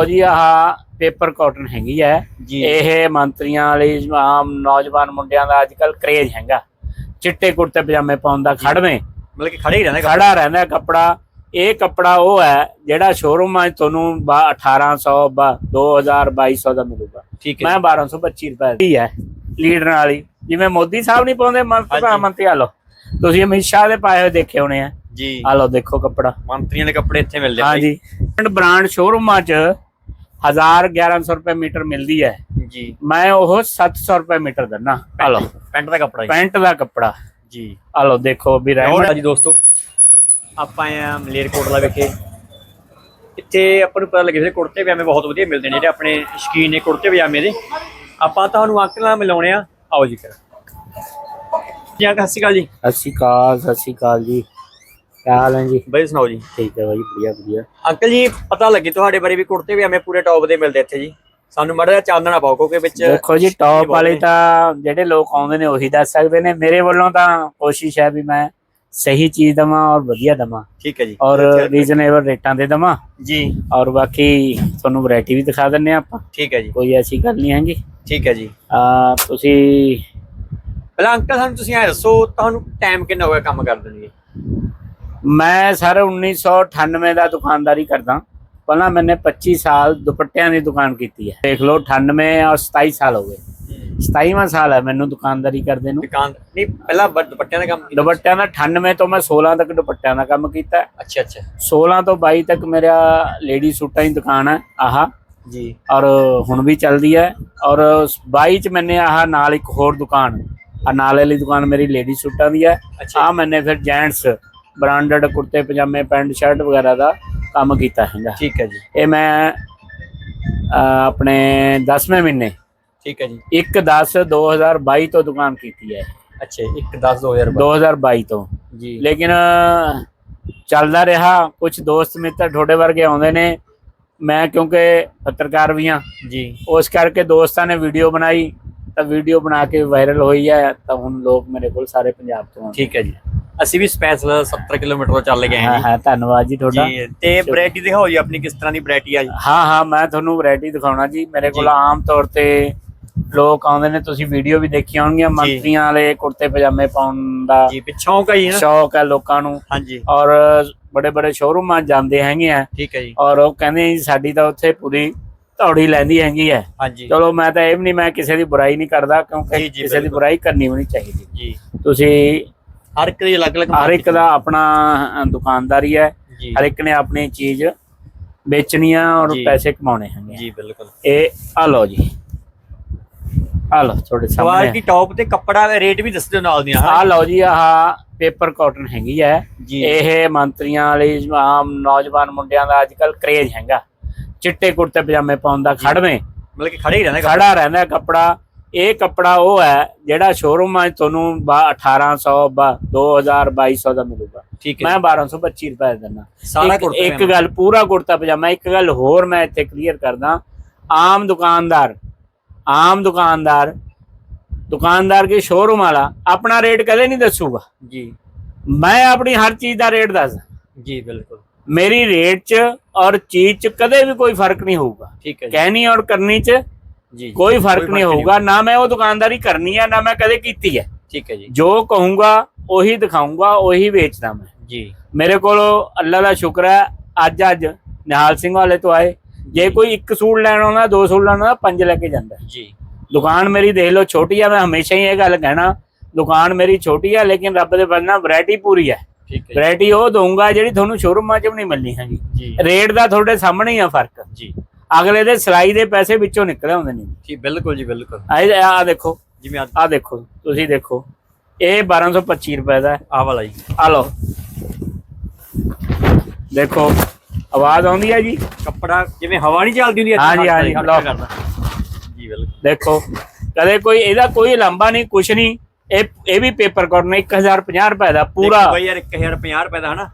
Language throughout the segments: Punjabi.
ਲਓ ਜੀ ਆਹ ਪੇਪਰ ਕਾਟਨ ਹੈਗੀ ਹੈ। ਇਹ ਮੰਤਰੀਆਂ ਲਈ ਆਮ ਨੌਜਵਾਨ ਮੁੰਡਿਆਂ ਦਾ ਅੱਜ ਕੱਲ ਕਰੇਜ ਹੈਗਾ। ਚਿੱਟੇ ਕੁੜਤੇ ਪਜਾਮੇ ਪਾਉਣ ਦਾ ਖੜਵੇਂ। ਮਤਲਬ ਕਿ ਖੜੇ ਹੀ ਰਹਿੰਦੇ ਖੜਾ ਰਹਿੰਦਾ ਕੱਪੜਾ। ਇਹ ਕੱਪੜਾ ਉਹ ਹੈ ਜਿਹੜਾ ਸ਼ੋਰੂਮਾਂ 'ਚ ਤੁਹਾਨੂੰ ਬਾ- 1800 ਬਾ- 2000 2200 ਦਾ ਮਿਲੂਗਾ। ਠੀਕ ਹੈ। ਮੈਂ 1225 ਰੁਪਏ ਦੀ ਹੈ ਲੀਡਰ ਵਾਲੀ। ਜਿਵੇਂ ਮੋਦੀ ਸਾਹਿਬ ਨਹੀਂ ਪਾਉਂਦੇ ਮੰਤਰੀ। ਮੰਤਰੀ ਆ ਲਓ। ਤੁਸੀਂ ਅਮਿਤ ਸ਼ਾਹ ਦੇ ਪਾਏ ਹੋਏ ਦੇਖੇ ਹੋਣੇ ਆ। ਜੀ। ਆ ਲਓ ਦੇਖੋ ਕੱਪੜਾ। ਮੰਤਰੀਆਂ ਦੇ ਕੱਪੜੇ ਇੱਥੇ ਮਿਲਦੇ ਆ ਹਾਂਜੀ। ਬ੍ਰਾਂਡ ਸ਼ੋਰੂਮਾਂ 'ਚ 1000 1100 ਰੁਪਏ ਮੀਟਰ ਮਿਲਦੀ ਹੈ। ਜੀ। ਮੈਂ ਉਹ 700 ਰੁਪਏ ਮੀਟਰ ਦਿੰਨਾ ਆ ਲਓ ਪੈਂਟ ਦਾ ਕੱਪੜਾ ਪੈਂਟ ਦਾ ਕੱਪੜਾ। ਜੀ। ਆ ਲਓ ਦੇਖੋ ਵੀ ਰਹਿਮੰਡ ਜੀ ਦੋਸਤੋ। ਆਪਾਂ ਆ ਮਲੇਰਕੋਟਲਾ ਵਿਖੇ। ਇੱਥੇ ਆਪਾਂ ਨੂੰ ਪਤਾ ਲੱਗਿਆ ਸੀ ਕੁੜਤੇ ਪਜਾਮੇ ਬਹੁਤ ਵਧੀਆ ਮਿਲਦੇ ਨੇ ਜਿਹੜੇ ਆਪਣੇ ਸ਼ਕੀਨ ਨੇ ਕੁੜਤੇ ਪਜਾਮੇ ਦੇ। ਆਪਾਂ ਤੁਹਾਨੂੰ ਅੰਕਲ ਨਾਲ ਮਿਲਾਉਣੇ ਆ। ਆਓ ਜੀ ਫਿਰ। ਜੀ ਅੰਕਲ ਸਤਿ ਸ਼੍ਰੀ ਅਕਾਲ ਜੀ। ਸਤਿ ਸ਼੍ਰੀ ਅਕਾਲ ਸਤਿ ਸ਼੍ਰੀ ਅਕਾਲ ਜੀ। ਕੀ ਹਾਲ ਹੈ ਜੀ। ਬਾਈ ਸੁਣਾਓ ਜੀ। ਠੀਕ ਹੈ ਬਾਈ ਵਧੀਆ ਵਧੀਆ। ਅੰਕਲ ਜੀ ਪਤਾ ਲੱਗੇ ਤੁਹਾਡੇ ਬਾਰੇ ਵੀ ਕੁੜਤੇ ਪਜਾਮੇ ਪੂਰੇ ਟੌਪ ਦੇ ਮਿਲਦੇ ਇੱਥੇ ਜੀ। ਸਾਨੂੰ ਮਾੜਾ ਜਿਹਾ ਚਾਨਣਾ ਪਾਓ ਕਿਉਂਕਿ ਵਿੱਚ ਦੇਖੋ ਜੀ ਟੌਪ ਵਾਲੇ ਤਾਂ ਜਿਹੜੇ ਲੋਕ ਆਉਂਦੇ ਨੇ ਉਹੀ ਦੱਸ ਸਕਦੇ ਨੇ। ਮੇਰੇ ਵੱਲੋਂ ਤਾਂ ਕੋਸ਼ਿਸ਼ ਹੈ ਵੀ ਮੈਂ ਸਹੀ ਚੀਜ਼ ਦਵਾਂ ਔਰ ਵਧੀਆ ਦਵਾਂ। ਠੀਕ ਹੈ ਜੀ। ਔਰ ਰੀਜ਼ਨੇਬਲ ਰੇਟਾਂ ਤੇ ਦਵਾਂ। ਜੀ। ਔਰ ਬਾਕੀ ਤੁਹਾਨੂੰ ਵੈਰਾਈਟੀ ਵੀ ਦਿਖਾ ਦਿੰਨੇ ਆਪਾਂ। ਠੀਕ ਹੈ ਜੀ। ਕੋਈ ਐਸੀ ਗੱਲ ਨਹੀਂ ਹੈਗੀ। ਠੀਕ ਹੈ ਜੀ। ਆ ਤੁਸੀਂ ਪਹਿਲਾਂ ਅੰਕਲ ਸਾਨੂੰ ਤੁਸੀਂ ਐ ਦੱਸੋ ਤੁਹਾਨੂੰ ਟਾਈਮ ਕਿੰਨਾ ਹੋ ਗਿਆ ਕੰਮ ਕਰਦੇ ਨੂੰ ਜੀ? ਮੈਂ ਸਰ 1998 ਦਾ ਦੁਕਾਨਦਾਰੀ ਕਰਦਾ। ਪਹਿਲਾਂ ਮੈਨੇ 25 ਸਾਲ ਦੁਪੱਟਿਆਂ ਦੀ ਦੁਕਾਨ ਕੀਤੀ ਹੈ। ਦੇਖ ਲਓ 98 ਔਰ 27 ਸਾਲ ਹੋ ਗਏ। 27ਵਾਂ ਸਾਲ ਹੈ ਮੈਨੂੰ ਦੁਕਾਨਦਾਰੀ ਕਰਦੇ ਨੂੰ। ਦੁਕਾਨ ਨਹੀਂ ਪਹਿਲਾਂ ਦੁਪੱਟਿਆਂ ਦਾ ਕੰਮ। ਦੁਪੱਟਿਆਂ ਦਾ 98 ਤੋਂ ਮੈਂ 16 ਤੱਕ ਦੁਪੱਟਿਆਂ ਦਾ ਕੰਮ ਕੀਤਾ ਅੱਛਾ ਅੱਛਾ। 16 ਤੋਂ 22 ਤੱਕ ਮੇਰਾ ਲੇਡੀ ਸੂਟਾਂ ਦੀ ਦੁਕਾਨ ਹੈ ਆਹ। ਜੀ। ਔਰ ਹੁਣ ਵੀ ਚੱਲਦੀ ਹੈ। ਔਰ 22 ਚ ਮੈਨੇ ਆਹ ਨਾਲ ਇੱਕ ਹੋਰ ਦੁਕਾਨ ਆ ਨਾਲ ਵਾਲੀ ਦੁਕਾਨ ਮੇਰੀ ਲੇਡੀ ਸੂਟਾਂ ਦੀ ਹੈ। ਆ ਮੈਨੇ ਫਿਰ ਜੈਂਟਸ ਬ੍ਰਾਂਡਡ ਕੁੜਤੇ ਪਜਾਮੇ ਪੈਂਟ ਸ਼ਰਟ ਵਗੈਰਾ ਦਾ ਕੰਮ ਕੀਤਾ ਹੈਗਾ। ਠੀਕ ਹੈ ਜੀ। ਇਹ ਮੈਂ ਆਪਣੇ 10ਵੇਂ ਮਹੀਨੇ ਠੀਕ ਹੈ ਜੀ। 1 10 2022 ਤੋਂ ਦੁਕਾਨ ਕੀਤੀ ਹੈ। ਅੱਛਾ 1 10 2000 2022 ਤੋਂ। ਜੀ। ਲੇਕਿਨ ਚੱਲਦਾ ਰਿਹਾ। ਕੁਝ ਦੋਸਤ ਮਿੱਤਰ ਤੁਹਾਡੇ ਵਰਗੇ ਆਉਂਦੇ ਨੇ। ਮੈਂ ਕਿਉਂਕਿ ਪੱਤਰਕਾਰ ਵੀ ਹਾਂ। ਜੀ। ਉਸ ਕਰਕੇ ਦੋਸਤਾਂ ਨੇ ਵੀਡੀਓ ਬਣਾਈ। ਤਾਂ ਵੀਡੀਓ ਬਣਾ ਕੇ ਵਾਇਰਲ ਹੋਈ ਹੈ। ਤਾਂ ਹੁਣ ਲੋਕ ਮੇਰੇ ਕੋਲ ਸਾਰੇ ਪੰਜਾਬ ਤੋਂ ਠੀਕ ਹੈ ਜੀ। ਅਸੀਂ ਵੀ ਸਪੈਸ਼ਲ 70 ਕਿਲੋਮੀਟਰ ਚੱਲ ਗਏ ਹਾਂ ਹਾਂ ਹਾਂ ਧੰਨਵਾਦ ਜੀ ਤੁਹਾਡਾ। ਜੀ ਤੇ ਵੈਰਾਈਟੀ ਦਿਖਾਓ ਜੀ ਆਪਣੀ ਕਿਸ ਤਰ੍ਹਾਂ ਦੀ ਵੈਰਾਈਟੀ ਆ ਜੀ। ਹਾਂ ਹਾਂ ਮੈਂ ਤੁਹਾਨੂੰ ਵੈਰਾਈਟੀ ਦਿਖਾਉਣਾ ਜੀ। ਮੇਰੇ ਕੋਲ। ਆਮ ਤੌਰ ਤੇ ਲੋਕ ਆਉਂਦੇ ਨੇ ਤੁਸੀਂ ਵੀਡੀਓ ਵੀ ਦੇਖੀ ਹੋਣਗੀਆਂ ਮੰਤਰੀਆਂ ਵਾਲੇ ਕੁੜਤੇ ਪਜਾਮੇ ਪਾਉਣ ਦਾ ਜੀ ਪਿੱਛੋਂ ਕਾ ਹੀ ਸ਼ੌਕ ਹੈ ਲੋਕਾਂ ਨੂੰ। ਹਾਂਜੀ। ਔਰ ਬੜੇ ਬੜੇ ਸ਼ੋਰੂਮਾਂ ਜਾਂਦੇ ਹੈਗੇ ਆ। ਠੀਕ ਹੈ ਜੀ। ਔਰ ਉਹ ਕਹਿੰਦੇ ਜੀ ਸਾਡੀ ਤਾਂ ਉੱਥੇ ਪੂਰੀ ਧੌੜੀ ਲੈਂਦੀ ਹੈਗੀ ਹੈ ਚਲੋ ਮੈਂ ਤਾਂ ਇਹ ਵੀ ਨਹੀਂ ਮੈਂ ਕਿਸੇ ਦੀ ਬੁਰਾਈ ਨਹੀਂ ਕਰਦਾ ਕਿਉਂਕਿ ਕਿਸੇ ਦੀ। ਬੁਰਾਈ ਕਰਨੀ ਵੀ ਨਹੀਂ ਚਾਹੀਦੀ। ਜੀ। ਤੁਸੀਂ ਹਰ ਇੱਕ ਦੀ ਅਲੱਗ-ਅਲੱਗ ਹਰ ਇੱਕ ਦਾ ਆਪਣਾ ਦੁਕਾਨਦਾਰੀ ਹੈ। ਹਰ ਇੱਕ ਨੇ ਆਪਣੀ ਚੀਜ਼ ਵੇਚਣੀ ਆ ਔਰ। ਪੈਸੇ ਕਮਾਉਣੇ ਹੈਗੇ। ਜੀ ਬਿਲਕੁਲ। ਇਹ ਆ ਲਓ ਜੀ। ਆ ਲਓ ਤੁਹਾਡੇ ਕੁਆਲਿਟੀ ਸਾਹਮਣੇ ਟੌਪ ਤੇ ਕੱਪੜਾ ਰੇਟ ਵੀ ਦੱਸ ਦਿਓ ਨਾਲ ਦੀਆਂ ਆ ਲਓ ਜੀ ਆਹ ਪੇਪਰ ਕਾਟਨ ਹੈਗੀ ਹੈ। ਇਹ ਮੰਤਰੀਆਂ ਲਈ ਆਮ ਨੌਜਵਾਨ ਮੁੰਡਿਆਂ ਦਾ ਅੱਜ ਕੱਲ ਕਰੇਜ ਹੈਗਾ। ਚਿੱਟੇ ਕੁੜਤੇ ਪਜਾਮੇ ਪਾਉਣ ਦਾ ਖੜਵੇਂ। ਮਤਲਬ ਕਿ ਖੜੇ ਹੀ ਰਹਿੰਦੇ ਖੜਾ ਰਹਿੰਦਾ ਕੱਪੜਾ। ਇਹ ਕੱਪੜਾ ਉਹ ਹੈ ਜਿਹੜਾ ਸ਼ੋਰੂਮਾਂ 'ਚ ਤੁਹਾਨੂੰ ਬਾ- 1800 ਬਾ- 2000 2200 ਦਾ ਮਿਲੂਗਾ। ਠੀਕ ਹੈ ਮੈਂ 1225 ਰੁਪਏ ਦਿੰਦਾ। ਸਾਰਾ ਇੱਕ- ਕੁੜਤਾ ਇੱਕ। ਗੱਲ ਪੂਰਾ ਕੁੜਤਾ ਪਜਾਮਾ। ਇੱਕ ਗੱਲ ਹੋਰ ਮੈਂ ਇੱਥੇ ਕਲੀਅਰ ਕਰਦਾ। ਆਮ ਦੁਕਾਨਦਾਰ ਆਮ ਦੁਕਾਨਦਾਰ ਦੁਕਾਨਦਾਰ ਕੇ ਸ਼ੋਰੂਮ ਵਾਲਾ ਆਪਣਾ ਰੇਟ ਕਦੇ ਨਹੀਂ ਦੱਸੂਗਾ। ਜੀ। ਮੈਂ ਆਪਣੀ ਹਰ ਚੀਜ਼ ਦਾ ਰੇਟ ਦੱਸਦਾ। ਜੀ ਬਿਲਕੁਲ। ਮੇਰੀ ਰੇਟ 'ਚ ਔਰ ਚੀਜ਼ 'ਚ ਕਦੇ ਵੀ ਕੋਈ ਫ਼ਰਕ ਨਹੀਂ ਹੋਊਗਾ। ਠੀਕ ਹੈ ਕਹਿਣੀ ਔਰ ਕਰਨੀ 'ਚ ਜੀ ਕੋਈ ਫ਼ਰਕ ਨਹੀਂ ਹੋਊਗਾ ਨਾ ਮੈਂ ਉਹ ਦੁਕਾਨਦਾਰੀ ਕਰਨੀ ਹੈ ਨਾ ਮੈਂ ਕਦੇ ਕੀਤੀ ਹੈ ਠੀਕ ਹੈ ਜੀ। ਜੋ ਕਹੂੰਗਾ ਉਹੀ ਦਿਖਾਊਂਗਾ ਉਹੀ ਵੇਚਦਾ ਮੈਂ। ਜੀ। ਮੇਰੇ ਕੋਲ ਅੱਲਾ ਦਾ ਸ਼ੁਕਰ ਹੈ ਅੱਜ ਅੱਜ ਨਿਹਾਲ ਸਿੰਘ ਵਾਲੇ ਤੋਂ ਆਏ। ਜੇ ਕੋਈ ਇੱਕ ਸੂਟ ਲੈਣਾ ਹੁੰਦਾ ਦੋ ਸੂਟ ਲੈਣਾ ਹੁੰਦਾ ਪੰਜ ਲੈ ਕੇ ਜਾਂਦਾ। ਜੀ। ਦੁਕਾਨ ਮੇਰੀ ਦੇਖ ਲਓ ਛੋਟੀ ਆ ਮੈਂ ਹਮੇਸ਼ਾ ਹੀ ਇਹ ਗੱਲ ਕਹਿਣਾ ਦੁਕਾਨ ਮੇਰੀ ਛੋਟੀ ਆ ਲੇਕਿਨ ਰੱਬ ਦੇ ਬੰਨਾ ਵੈਰਾਈਟੀ ਪੂਰੀ ਹੈ ਠੀਕ ਹੈ ਵੈਰਾਈਟੀ ਉਹ ਦਊਂਗਾ ਜਿਹੜੀ ਤੁਹਾਨੂੰ ਸ਼ੋਰੂਮਾਂ 'ਚ ਵੀ ਨਹੀਂ ਮਿਲਣੀ ਹੈਗੀ। ਜੀ। ਰੇਟ ਦਾ ਤੁਹਾਡੇ ਸਾਹਮਣੇ ਹੀ ਆ ਫ਼ਰਕ। ਜੀ। ਅਗਲੇ ਦੇ ਸਿਲਾਈ ਦੇ ਪੈਸੇ ਵਿੱਚੋਂ ਨਿਕਲੇ ਹੁੰਦੇ ਨੇ। ਜੀ ਬਿਲਕੁਲ ਜੀ ਬਿਲਕੁਲ। ਆ ਆ ਦੇਖੋ ਜਿਵੇਂ ਆ ਦੇਖੋ ਤੁਸੀਂ ਦੇਖੋ। ਇਹ 1225 ਰੁਪਏ ਦਾ ਹੈ। ਆਹ ਵਾਲਾ ਜੀ। ਆ ਲਓ। ਦੇਖੋ ਆਵਾਜ਼ ਆਉਂਦੀ ਹੈ ਜੀ? ਕੱਪੜਾ ਜਿਵੇਂ ਹਵਾ ਨਹੀਂ ਚੱਲਦੀ ਹੁੰਦੀ ਹਾਂਜੀ, ਹਾਂਜੀ, ਹੱਥ ਲਓ। ਕਰਦਾ ਜੀ ਬਿਲਕੁਲ। ਦੇਖੋ ਕਦੇ ਕੋਈ ਇਹਦਾ ਕੋਈ ਲੰਬਾ ਨਹੀਂ ਕੁਛ ਨਹੀਂ। ਇਹ ਇਹ ਵੀ ਪੇਪਰ ਕਾਟਨ 1050 ਰੁਪਏ ਦਾ ਪੂਰਾ। ਦੇਖੋ ਬਈ ਯਾਰ 1050 ਰੁਪਏ ਦਾ ਹਨਾ?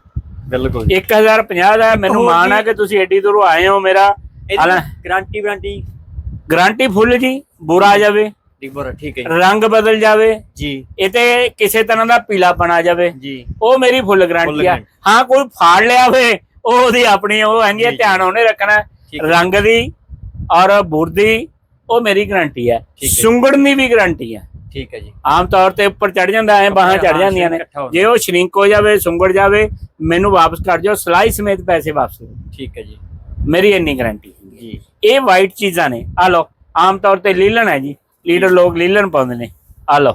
ਬਿਲਕੁਲ ਜੀ। 1050 ਦਾ ਮੈਨੂੰ ਮਾਣ ਹੈ ਜੀ। ਕਿ ਤੁਸੀਂ ਏਡੀ ਦੂਰੋਂ ਆਏ ਹੋ ਮੇਰਾ। ਹਾਲਾਂ ਗਾਰੰਟੀ ਵਾਰੰਟੀ ਗਾਰੰਟੀ ਫੁੱਲ ਜੀ ਬੁਰਾ ਆ ਜਾਵੇ। ਡਿਬਰ ਠੀਕ ਹੈ ਜੀ। ਰੰਗ ਬਦਲ ਜਾਵੇ। ਜੀ। ਇਹ ਤੇ ਕਿਸੇ ਤਰ੍ਹਾਂ ਦਾ ਪੀਲਾਪਣ ਆ ਜਾਵੇ। ਜੀ। ਉਹ ਮੇਰੀ ਫੁੱਲ ਗਾਰੰਟੀ ਆ। Guarantee। ਹਾਂ ਕੋਈ ਫਾੜ ਲਿਆ ਹੋਵੇ ਉਹ ਉਹਦੀ ਆਪਣੀ ਉਹ ਹੈਗੀ ਆ, ਧਿਆਨ ਉਹਨੇ ਰੱਖਣਾ। ਠੀਕ ਹੈ। ਰੰਗ ਦੀ ਔਰ ਬੁਰ ਦੀ ਉਹ ਮੇਰੀ ਗਾਰੰਟੀ ਹੈ ਠੀਕ ਹੈ। ਸੁੰਗੜਨ ਦੀ ਵੀ ਗਾਰੰਟੀ ਹੈ ਠੀਕ ਹੈ ਜੀ। ਆਮ ਤੌਰ ਤੇ ਉੱਪਰ ਚੜ ਜਾਂਦਾ ਐ ਬਾਹਾਂ ਚੜ ਹਾਂ, ਜਾਂਦੀਆਂ ਨੇ। ਇਕੱਠਾ ਹੋ ਜੇ ਉਹ ਸ਼ਰਿੰਕ ਹੋ ਜਾਵੇ ਸੁੰਗੜ ਜਾਵੇ ਮੈਨੂੰ ਵਾਪਸ ਕਰ ਦਿਓ ਸਲਾਈ ਸਮੇਤ ਪੈਸੇ ਵਾਪਸ ਕਰੋ। ਠੀਕ ਹੈ ਜੀ। ਮੇਰੀ ਇੰਨੀ ਗਾਰੰਟੀ ਜੀ। ਇਹ ਵਾਈਟ ਚੀਜ਼ਾਂ ਨੇ। ਆ ਲਓ ਆਮ ਤੌਰ ਤੇ ਲੀਲਨ ਹੈ ਜੀ। ਲੀਡਰ ਲੋਕ ਲੀਲਨ ਪਾਉਂਦੇ ਨੇ। ਆ ਲਓ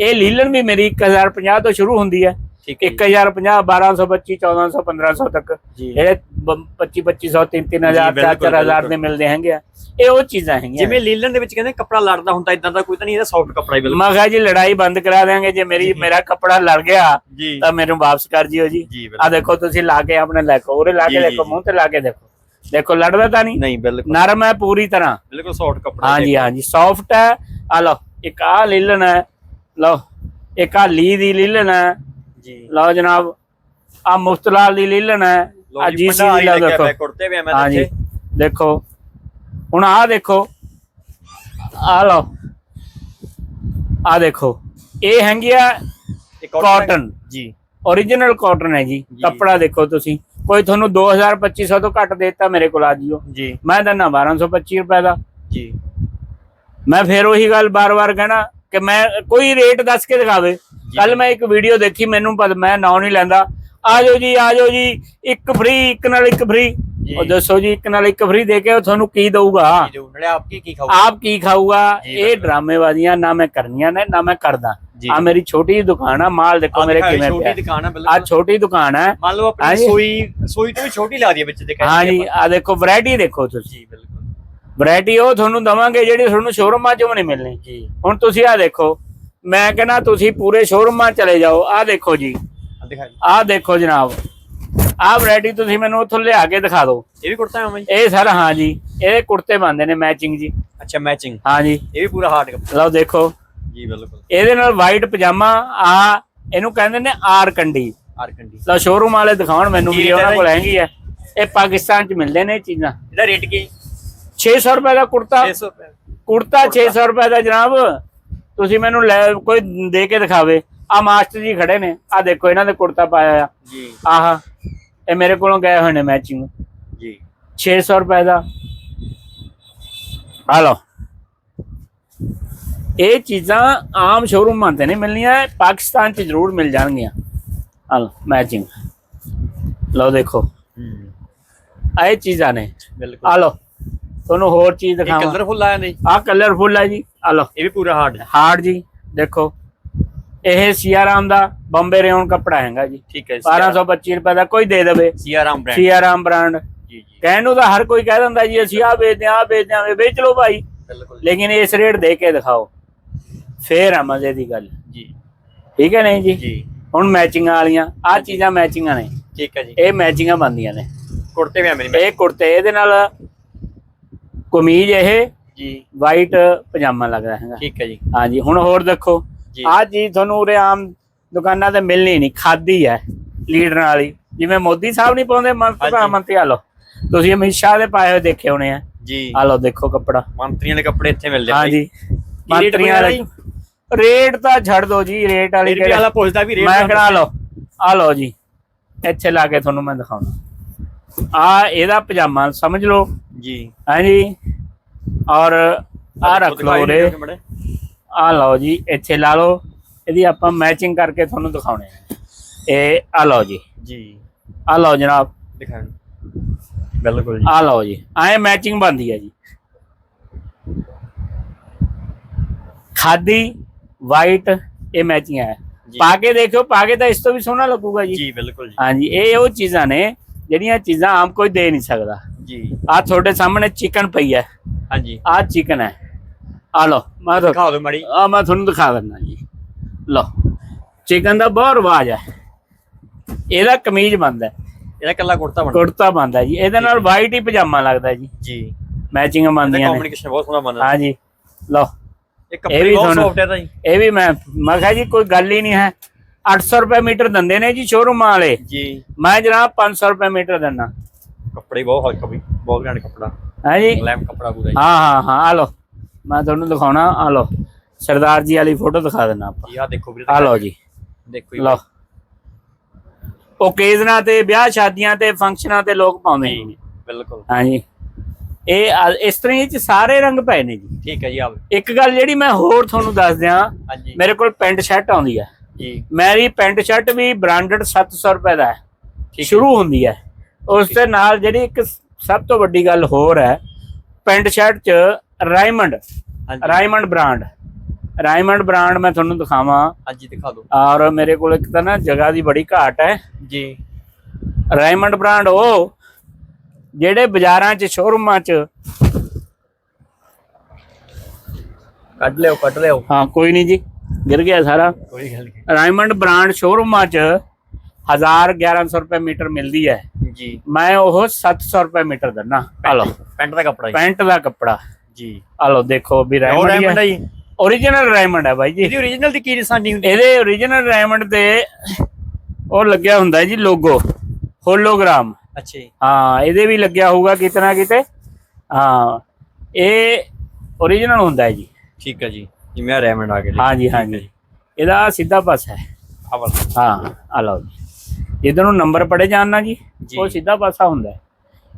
ਇਹ ਲੀਲਨ ਵੀ ਮੇਰੀ 1050 ਤੋਂ ਸ਼ੁਰੂ ਹੁੰਦੀ ਹੈ। ਠੀਕ ਹੈ ਜੀ। 1050 1225 1400 1500 ਤੱਕ। ਜਿਹੜੇ 25 2500 3 3000 ਜੀ, ਬਿਲਕੁਲ, 4000 ਦੇ ਮਿਲਦੇ ਹੈਗੇ ਆ। ਇਹ ਉਹ ਚੀਜ਼ਾਂ ਹੈਗੀਆਂ ਜਿਵੇਂ ਲੀਲਨ ਦੇ ਵਿੱਚ ਕਹਿੰਦੇ ਕੱਪੜਾ ਲੜਦਾ ਹੁੰਦਾ ਇਦਾਂ ਦਾ ਕੋਈ ਤਾਂ ਨਹੀਂ ਇਹਦਾ ਸੌਫਟ ਕੱਪੜਾ ਹੀ ਬਿਲਕੁਲ। ਮੈਂ ਕਿਹਾ ਜੀ ਲੜਾਈ ਬੰਦ ਕਰਾ ਦੇਾਂਗੇ ਜੇ ਮੇਰੀ ਮੇਰਾ ਕੱਪੜਾ ਲੜ ਗਿਆ ਤਾਂ ਮੈਨੂੰ ਵਾਪਸ ਕਰ ਜਿਓ ਜੀ। ਆ ਦੇਖੋ ਤੁਸੀਂ ਲਾ ਕੇ ਆਪਣੇ ਲੈ ਕੇ ਉਰੇ ਲਾ ਕੇ ਦੇਖੋ। ਮੂੰਹ ਤੇ ਲਾ ਕੇ ਦੇਖੋ। ਦੇਖੋ ਲੜਦਾ ਤਾਂ ਨਹੀਂ। ਨਹੀਂ ਬਿਲਕੁਲ। ਨਰਮ ਹੈ ਪੂਰੀ ਤਰ੍ਹਾਂ। ਬਿਲਕੁਲ ਸੌਫਟ ਕੱਪੜਾ ਹਾਂਜੀ ਹਾਂਜੀ ਸੌਫਟ ਹੈ। ਆ ਲਓ ਇੱਕ ਆ ਲੀਲਨ ਹੈ। ਲਓ ਇੱਕ ਆ ਲੀ ਦੀ ਲੀਲਨ ਹੈ। ਜੀ। ਲਓ ਜਨਾਬ ਆ ਮੁਫਤਲਾਲ ਦੀ ਲੀਲਨ ਹੈ। ਆ ਜੀ ਸੀ ਦੀ ਲਓ ਦੇਖੋ। ਹਾਂਜੀ ਦੇਖੋ। ਹੁਣ ਆ ਦੇਖੋ। ਆ ਲਓ। ਆ ਦੇਖੋ। ਇਹ ਹੈਗੀ ਆ ਕਾਟਨ ਜੀ। Origignal ਕਾਟਨ ਹੈ ਜੀ। ਕੱਪੜਾ ਦੇਖੋ ਤੁਸੀਂ। ਕੋਈ ਤੁਹਾਨੂੰ 2000 2500 ਤੋਂ ਘੱਟ ਦੇਤਾ ਮੇਰੇ ਕੋਲ ਆ ਜਿਓ। ਜੀ। ਮੈਂ ਦਿੰਦਾ 1225 ਰੁਪਏ ਦਾ। ਜੀ। ਮੈਂ ਫੇਰ ਉਹੀ ਗੱਲ ਬਾਰ-ਬਾਰ ਕਹਿਣਾ ਕਿ ਮੈਂ ਕੋਈ ਰੇਟ ਦੱਸ ਕੇ ਦਿਖਾਵੇ। ਕੱਲ ਮੈਂ ਇੱਕ ਵੀਡੀਓ ਦੇਖੀ ਮੈਨੂੰ ਪਤਾ ਮੈਂ ਨਾਂ ਨਹੀਂ ਲੈਂਦਾ। ਆ ਜਾਓ ਜੀ ਆ ਜਾਓ ਜੀ ਇੱਕ ਫ੍ਰੀ ਇੱਕ ਨਾਲ ਇੱਕ ਫ੍ਰੀ। ਉਹ ਦੱਸੋ ਜੀ ਇੱਕ ਨਾਲ ਇੱਕ ਫ੍ਰੀ ਦੇ ਕੇ ਉਹ ਤੁਹਾਨੂੰ ਕੀ ਦਊਗਾ? ਆਪ ਕੀ ਕੀ ਖਾਓ ਆਪ ਕੀ ਖਾਊਗਾ? ਇਹ। ਡਰਾਮੇਬਾਜ਼ੀਆਂ ਨਾ ਮੈਂ ਕਰਨੀਆਂ ਨੇ ਨਾ ਮੈਂ ਕਰਦਾ। ਆ ਮੇਰੀ ਛੋਟੀ ਦੁਕਾਨ ਆ ਮਾਲ ਦੇਖੋ ਮੇਰੇ ਕਿਵੇਂ ਛੋਟੀ ਦੁਕਾਨ ਆ ਬਿਲਕੁਲ। ਛੋਟੀ ਦੁਕਾਨ ਹੈ ਮੰਨ ਲਓ ਆਪਣੀ। ਸੋਈ ਸੋਈ ਤੋਂ ਵੀ ਛੋਟੀ ਲੱਗਦੀ ਹੈ ਵਿੱਚ ਦੇ ਹਾਂ ਜੀ ਆ ਦੇਖੋ ਵੈਰਾਈਟੀ ਦੇਖੋ ਤੁਸੀਂ। ਜੀ ਬਿਲਕੁਲ। ਵੈਰਾਈਟੀ ਉਹ ਤੁਹਾਨੂੰ ਦਵਾਂਗੇ ਜਿਹੜੀ ਤੁਹਾਨੂੰ ਸ਼ੋਰੂਮਾਂ 'ਚੋਂ ਨਹੀਂ ਮਿਲਣੀ। ਜੀ। ਹੁਣ ਤੁਸੀਂ ਆ ਦੇਖੋ ਮੈਂ ਕਹਿੰਦਾ ਤੁਸੀਂ ਪੂਰੇ ਸ਼ੋਰੂਮਾਂ ਚਲੇ ਜਾਓ। ਆ ਦੇਖੋ ਜੀ। ਆ ਆ ਦੇਖੋ ਜਨਾਬ। ਆ ਵੈਰਾਈਟੀ ਤੁਸੀਂ ਮੈਨੂੰ ਉੱਥੋਂ ਲਿਆ ਕੇ ਦਿਖਾ ਦਿਓ। ਇਹ ਵੀ ਕੁੜਤਾ ਹੈ ਮਾਮਾ ਜੀ? ਇਹ ਸਰ ਹਾਂ ਜੀ। ਇਹ ਕੁੜਤੇ ਬੰਦੇ ਨੇ ਮੈਚਿੰਗ ਜੀ। ਅੱਛਾ ਮੈਚਿੰਗ ਹਾਂ ਜੀ। ਇਹ ਵੀ ਪੂਰਾ ਹਾਰਡ ਕੱਪੜਾ। ਲਓ ਦੇਖੋ। ਜੀ ਬਿਲਕੁਲ। ਇਹਦੇ ਨਾਲ ਵਾਈਟ ਪਜਾਮਾ ਆ ਇਹਨੂੰ ਕਹਿੰਦੇ ਨੇ ਆਰ ਕੰਡੀ ਆਰਕੰਡੀ। ਲਓ ਸ਼ੋਰੂਮ ਵਾਲੇ ਦਿਖਾਉਣ ਮੈਨੂੰ ਵੀ ਉਹਨਾਂ ਕੋਲ ਹੈਗੀ ਹੈ। ਇਹ ਪਾਕਿਸਤਾਨ 'ਚ ਮਿਲਦੇ ਨੇ ਇਹ ਚੀਜ਼ਾਂ। ਇਹਦਾ ਰੇਟ ਕੀ 600 ਰੁਪਏ ਦਾ ਕੁੜਤਾ। 600 ਰੁਪਏ ਕੁੜਤਾ 600 ਰੁਪਏ ਦਾ ਜਨਾਬ। ਤੁਸੀਂ ਮੈਨੂੰ ਲੈ ਕੋਈ ਦੇ ਕੇ ਦਿਖਾਵੇ। ਆ ਮਾਸਟਰ ਜੀ ਖੜੇ ਨੇ। ਆ ਦੇਖੋ ਇਹਨਾਂ ਦੇ ਕੁੜਤਾ ਪਾਇਆ ਆ ਜੀ। ਆਹ ਇਹ ਮੇਰੇ ਕੋਲੋਂ ਗਏ ਹੋਏ ਨੇ ਮੈਚਿੰਗ ਜੀ। 600 ਰੁਪਏ ਦਾ। ਆ ਲਓ। ਇਹ ਚੀਜ਼ਾਂ ਆਮ ਸ਼ੋਰੂਮਾਂ ਤੇ ਨਹੀਂ ਮਿਲਣੀਆਂ ਪਾਕਿਸਤਾਨ 'ਚ ਜ਼ਰੂਰ ਮਿਲ ਜਾਣਗੀਆਂ। ਆ ਲਓ ਮੈਚਿੰਗ ਲਓ ਦੇਖੋ। ਹੂੰ। ਆ ਇਹ ਚੀਜ਼ਾਂ ਨੇ। ਬਿਲਕੁਲ। ਆ ਲਓ ਤੁਹਾਨੂੰ ਹੋਰ ਚੀਜ਼ ਇਹ ਦਿਖਾਵਾਂ। ਕਲਰਫੁੱਲ ਆਇਆ ਨਹੀਂ? ਆ ਕਲਰਫੁੱਲ ਹੈ ਜੀ। ਆ ਲਓ। ਇਹ ਵੀ ਪੂਰਾ ਹਾਰਡ ਹੈ। ਹਾਰਡ ਜੀ। ਦੇਖੋ ਇਹ ਸੀਆਰਾਮ ਦਾ ਬੰਬੇ ਰੇਉਣ ਕੱਪੜਾ ਹੈਗਾ ਜੀ। ਠੀਕ ਹੈ 1225 ਰੁਪਏ ਦਾ ਕੋਈ ਦੇ ਦੇਵੇ। ਸੀਆਰਾਮ ਬ੍ਰਾਂਡ ਸੀਆਰਾਮ ਬ੍ਰਾਂਡ ਜੀ ਜੀ। ਕਹਿਣ ਨੂੰ ਤਾਂ ਹਰ ਕੋਈ ਕਹਿ ਦਿੰਦਾ ਜੀ ਅਸੀਂ ਆ ਵੇਚਦੇ ਆ ਵੇਚਦੇ ਆ ਵੇਚ ਲਓ ਭਾਈ। ਬਿਲਕੁਲ। ਲੇਕਿਨ ਇਸ ਰੇਟ ਦੇ ਕੇ ਦਿਖਾਓ। ਫੇਰ ਆ ਮਜ਼ੇ ਦੀ ਗੱਲ। ਜੀ। ਠੀਕ ਹੈ ਨਹੀਂ ਜੀ? ਜੀ। ਹੁਣ ਮੈਚਿੰਗਾਂ ਵਾਲੀਆਂ ਆ ਚੀਜ਼ਾਂ ਮੈਚਿੰਗਾਂ ਨੇ। ਠੀਕ ਹੈ ਜੀ। ਇਹ ਮੈਚਿੰਗਾਂ ਬੰਦੀਆਂ ਨੇ। ਕੁੜਤੇ ਵੀ ਆ ਮੇਰੀ ਇਹ ਕੁੜਤੇ ਇਹਦੇ ਨਾਲ ਕਮੀਜ਼ ਇਹ ਜੀ। ਵਾਈਟ ਪਜਾਮਾ ਲੱਗਦਾ ਹੈਗਾ। ਠੀਕ ਹੈ ਜੀ। ਹਾਂਜੀ ਹੁਣ ਹੋਰ ਦੇਖੋ। ਜੀ। ਆ ਚੀਜ਼ ਤੁਹਾਨੂੰ ਉਰੇ ਆਮ ਦੁਕਾਨਾਂ ਤੇ ਮਿਲਣੀ ਨਹੀਂ ਖਾਦੀ ਹੈ ਲੀਡਰ ਵਾਲੀ। ਜਿਵੇਂ ਮੋਦੀ ਸਾਹਿਬ ਨਹੀਂ ਪਾਉਂਦੇ ਮੰਤਰੀ। ਮੰਤਰੀ ਆ ਲਓ। ਤੁਸੀਂ ਅਮਿਤ ਸ਼ਾਹ ਦੇ ਪਾਏ ਹੋਏ ਦੇਖੇ ਹੋਣੇ ਆ। ਜੀ। ਆ ਲਓ ਦੇਖੋ ਕੱਪੜਾ। ਮੰਤਰੀਆਂ ਦੇ ਕੱਪੜੇ ਇੱਥੇ ਮਿਲਦੇ ਹਾਂਜੀ। ਰੇਟ ਮੰਤਰੀਆਂ ਵਾਲੇ ਰੇਟ ਤਾਂ ਛੱਡ ਦੋ ਜੀ ਰੇਟ ਵਾਲੀ ਫਿਰ ਵੀ ਆਲਾ ਪੁੱਛਦਾ ਵੀ ਰੇਟ ਮੈਂ ਕਿਹੜਾ ਲਓ ਆ ਲਓ ਜੀ। ਇੱਥੇ ਲਾ ਕੇ ਤੁਹਾਨੂੰ ਮੈਂ ਦਿਖਾਉਣਾ। ਆ ਇਹਦਾ ਪਜਾਮਾ ਸਮਝ ਲਓ? ਜੀ। ਹਾਂਜੀ ਔਰ ਆ ਰੱਖ ਲਓ ਰੇ ਆ ਲਓ ਜੀ ਇੱਥੇ ਲਾ ਲਓ। ਇਹਦੀ ਆਪਾਂ ਮੈਚਿੰਗ ਕਰਕੇ ਤੁਹਾਨੂੰ ਦਿਖਾਉਣੇ ਆ। ਇਹ ਆ ਲਓ ਜੀ। ਜੀ। ਆ ਲਓ ਜਨਾਬ। ਦਿਖਾਣ ਬਿਲਕੁਲ ਜੀ। ਆ ਲਓ ਜੀ। ਐ ਮੈਚਿੰਗ ਬਣਦੀ ਹੈ ਜੀ। ਖਾਦੀ ਵਾਈਟ ਇਹ ਮੈਚਿੰਗ ਹੈ। ਪਾ ਕੇ ਦੇਖਿਓ ਪਾ ਕੇ ਤਾਂ ਇਸ ਤੋਂ ਵੀ ਸੋਹਣਾ ਲੱਗੂਗਾ ਜੀ। ਜੀ ਬਿਲਕੁਲ ਜੀ। ਹਾਂਜੀ ਇਹ ਉਹ ਚੀਜ਼ਾਂ ਨੇ ਜਿਹੜੀਆਂ ਚੀਜ਼ਾਂ ਆਮ ਕੋਈ ਦੇ ਨਹੀਂ ਸਕਦਾ। ਜੀ। ਆ ਤੁਹਾਡੇ ਸਾਹਮਣੇ ਚਿਕਨ ਪਈ ਹੈ। ਹਾਂਜੀ। ਆ ਚਿਕਨ ਹੈ। ਆ ਲਓ ਮੈਂ ਦਿਖਾ ਦਿਓ ਮੜੀ। ਆ ਮੈਂ ਤੁਹਾਨੂੰ ਦਿਖਾ ਦਿੰਦਾ ਜੀ। ਲਓ ਚਿਕਨ ਦਾ ਬਹੁਤ ਰਿਵਾਜ ਹੈ। ਇਹਦਾ ਕਮੀਜ਼ ਬੰਦਾ ਹੈ। ਇਹਦਾ ਕੱਲਾ ਕੁੜਤਾ ਬਣ ਕੁੜਤਾ ਬੰਦਾ ਜੀ। ਇਹਦੇ ਨਾਲ ਵਾਈਟ ਹੀ ਪਜਾਮਾ ਲੱਗਦਾ ਜੀ। ਜੀ। ਮੈਚਿੰਗ ਬੰਦੀਆਂ ਨੇ। ਕੰਬੀਨੇਸ਼ਨ ਬਹੁਤ ਸੋਹਣਾ ਬਣਦਾ। ਹਾਂ ਜੀ ਲਓ। ਇਹ ਵੀ ਬਹੁਤ ਤੁਹਾਨੂੰ- ਸੌਫਟ ਹੈ ਤਾਂ ਜੀ। ਇਹ ਵੀ ਮੈਂ ਮੈਂ ਕਿਹਾ ਜੀ ਕੋਈ ਗੱਲ ਹੀ ਨਹੀਂ ਹੈ। 800 ਰੁਪਏ ਮੀਟਰ ਦਿੰਦੇ ਨੇ ਜੀ ਸ਼ੋਰੂਮ ਵਾਲੇ। ਜੀ। ਮੈਂ ਜਨਾਬ 500 ਰੁਪਏ ਮੀਟਰ ਦਿੰਦਾ। ਕੱਪੜੇ ਬਹੁਤ ਹਲਕਾ ਵੀ ਬਹੁਤ ਘੈਂਟ ਕੱਪੜਾ। ਹੈ ਜੀ? ਲੈਮ ਕੱਪੜਾ ਪੂਰਾ ਜੀ। ਹਾਂ ਹਾਂ ਹਾਂ ਆ ਲਓ। ਮੈਂ ਤੁਹਾਨੂੰ ਦਿਖਾਉਣਾ ਆ ਲਓ। ਸਰਦਾਰ ਜੀ ਵਾਲੀ ਫੋਟੋ ਦਿਖਾ ਦਿੰਦਾ ਆਪਾਂ। ਜੀ ਆ ਦੇਖੋ ਵੀਰੇ ਆ ਲਓ ਜੀ। ਦੇਖੋ ਜੀ। ਲਓ। ਓਕੇਜ਼ਨਾਂ ਤੇ ਵਿਆਹ ਸ਼ਾਦੀਆਂ ਤੇ ਫੰਕਸ਼ਨਾਂ ਤੇ ਲੋਕ ਪਾਉਂਦੇ ਨੇ। ਜੀ ਬਿਲਕੁਲ ਹਾਂਜੀ ਇਹ ਆ- ਇਸ ਤਰ੍ਹਾਂ ਇਹ ਚ ਸਾਰੇ ਰੰਗ ਪਏ ਨੇ ਜੀ। ਠੀਕ ਹੈ ਜੀ ਆਓ। ਇੱਕ ਗੱਲ ਜਿਹੜੀ ਮੈਂ ਹੋਰ ਤੁਹਾਨੂੰ ਦੱਸ ਦਿਆਂ ਹਾਂਜੀ। ਮੇਰੇ ਕੋਲ ਪੈਂਟ ਸ਼ਰਟ ਆਉਂਦੀ ਹੈ। ਜੀ। ਮੇਰੀ ਪੈਂਟ ਸ਼ਰਟ ਵੀ ਬ੍ਰਾਂਡਡ 700 ਰੁਪਏ ਦਾ ਹੈ। ਹੈ। ਸ਼ੁਰੂ ਹੁੰਦੀ ਹੈ। ਉਸ ਦੇ ਨਾਲ ਜਿਹੜੀ ਇੱਕ ਸਭ ਤੋਂ ਵੱਡੀ ਗੱਲ ਹੋਰ ਹੈ ਪੈਂਟ ਸ਼ਰਟ ਚ ਰਾਇਮੰਡ ਹਾਂਜੀ। ਰਾਇਮੰਡ ਬ੍ਰਾਂਡ ਰਾਇਮੰਡ ਬ੍ਰਾਂਡ ਮੈਂ ਤੁਹਾਨੂੰ ਦਿਖਾਵਾਂ। ਹਾਂਜੀ ਦਿਖਾ ਦਿਓ। ਔਰ ਮੇਰੇ ਕੋਲ ਇੱਕ ਤਾਂ ਨਾ ਜਗ੍ਹਾ ਦੀ ਬੜੀ ਘਾਟ ਹੈ। ਜੀ। ਰਾਇਮੰਡ ਬ੍ਰਾਂਡ ਉਹ ਜਿਹੜੇ ਬਾਜ਼ਾਰਾਂ 'ਚ ਸ਼ੋਰੂਮਾਂ 'ਚ। ਕੱਢ ਲਿਓ ਕੱਢ ਲਿਓ। ਹਾਂ ਕੋਈ ਨਹੀਂ ਜੀ ਗਿਰ ਗਿਆ ਸਾਰਾ। ਕੋਈ ਗੱਲ ਨਹੀਂ। ਰਾਇਮੰਡ ਬ੍ਰਾਂਡ ਸ਼ੋਰੂਮਾਂ 'ਚ 1000 1100 ਰੁਪਏ ਮੀਟਰ ਮਿਲਦੀ ਹੈ। ਜੀ। ਮੈਂ ਉਹ 700 ਰੁਪਏ ਮੀਟਰ ਦਿੰਨਾ ਆ ਲਓ। ਪੈਂਟ ਦਾ ਕੱਪੜਾ ਪੈਂਟ ਦਾ ਕੱਪੜਾ। ਜੀ। ਆ ਲਓ ਦੇਖੋ ਵੀ ਰਾਇਮੰਡ ਡਾਇਮੰਡ ਹੈ origignal ਰਾਇਮੰਡ ਹੈ ਬਾਈ ਜੀ। ਇਹਦੀ origignal ਦੀ ਕੀ ਨਿਸ਼ਾਨੀ ਹੁੰਦੀ ਇਹਦੇ origignal ਰਾਇਮੰਡ ਤੇ ਉਹ ਲੱਗਿਆ ਹੁੰਦਾ ਜੀ ਲੋਗੋ ਹੋਲੋਗ੍ਰਾਮ ਅੱਛਾ ਜੀ। ਹਾਂ ਇਹਦੇ ਵੀ ਲੱਗਿਆ ਹੋਊਗਾ ਕਿਤੇ ਨਾ ਕਿਤੇ। ਹਾਂ ਇਹ origignal ਹੁੰਦਾ ਹੈ ਜੀ। ਠੀਕ ਹੈ ਜੀ। ਜਿਵੇਂ ਰੈਮੰਡ ਆ ਗਿਆ ਜੀ। ਹਾਂਜੀ ਹਾਂਜੀ ਇਹਦਾ ਸਿੱਧਾ ਪਾਸਾ ਹੈ। ਹਾਂ ਆ ਲਓ ਜੀ। ਜਿੱਧਰ ਨੂੰ ਨੰਬਰ ਪੜੇ ਜਾਣ ਨਾ ਜੀ। ਜੀ। ਉਹ ਸਿੱਧਾ ਪਾਸਾ ਹੁੰਦਾ ਹੈ।